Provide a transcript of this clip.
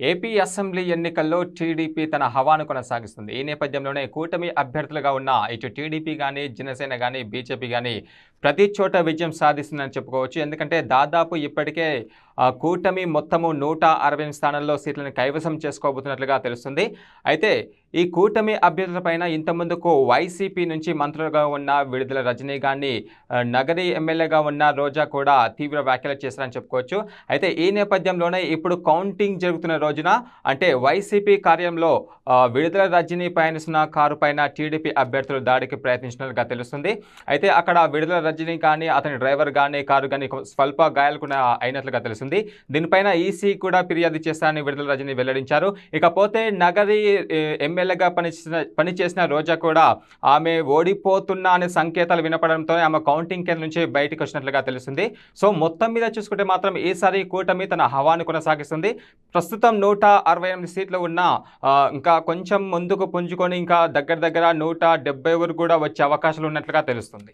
AP assembly ఎన్నికల్లో TDP తన హవాను కొనసాగిస్తుంది. ఈ నేపథ్యంలోనే కూటమి అభ్యర్థులుగా ఉన్న ఇటు టీడీపీ కానీ జనసేన కానీ బీజేపీ కానీ ప్రతి చోట విజయం సాధిస్తుందని చెప్పుకోవచ్చు. ఎందుకంటే దాదాపు ఇప్పటికే కూటమి మొత్తము నూట అరవై స్థానాల్లో సీట్లను కైవసం చేసుకోబోతున్నట్లుగా తెలుస్తుంది. అయితే ఈ కూటమి అభ్యర్థులపైన ఇంతకుముందుకు వైసీపీ నుంచి మంత్రులుగా ఉన్న విడుదల రజనీ గారిని నగరీ నగరి ఎమ్మెల్యేగా ఉన్న రోజా కూడా తీవ్ర వ్యాఖ్యలు చేశారని చెప్పుకోవచ్చు. అయితే ఈ నేపథ్యంలోనే ఇప్పుడు కౌంటింగ్ జరుగుతున్న రోజున అంటే వైసీపీ కార్యంలో విడుదల రజనీ పయనిస్తున్న కారు పైన టీడీపీ అభ్యర్థులు దాడికి ప్రయత్నించినట్లుగా తెలుస్తుంది. అయితే అక్కడ విడుదల రజనీ కానీ అతని డ్రైవర్ కానీ కారు కానీ స్వల్ప గాయాలు కూడా అయినట్లుగా తెలుస్తుంది. దీనిపైన ఈసీ కూడా ఫిర్యాదు చేస్తారని విడుదల రజని వెల్లడించారు. ఇకపోతే నగరి ఎమ్మెల్యేగా పనిచేసిన పనిచేసిన రోజా కూడా ఆమె ఓడిపోతున్నా అనే సంకేతాలు వినపడంతో ఆమె కౌంటింగ్ కేంద్రం నుంచి బయటకు వచ్చినట్లుగా తెలుస్తుంది. సో మొత్తం మీద చూసుకుంటే మాత్రం ఈసారి కూటమి తన హవాను కొనసాగిస్తుంది. ప్రస్తుతం నూట అరవై ఎనిమిది సీట్లు ఉన్న ఇంకా కొంచెం ముందుకు పుంజుకొని ఇంకా దగ్గర దగ్గర నూట డెబ్బై వరకు కూడా వచ్చే అవకాశాలు ఉన్నట్లుగా తెలుస్తుంది.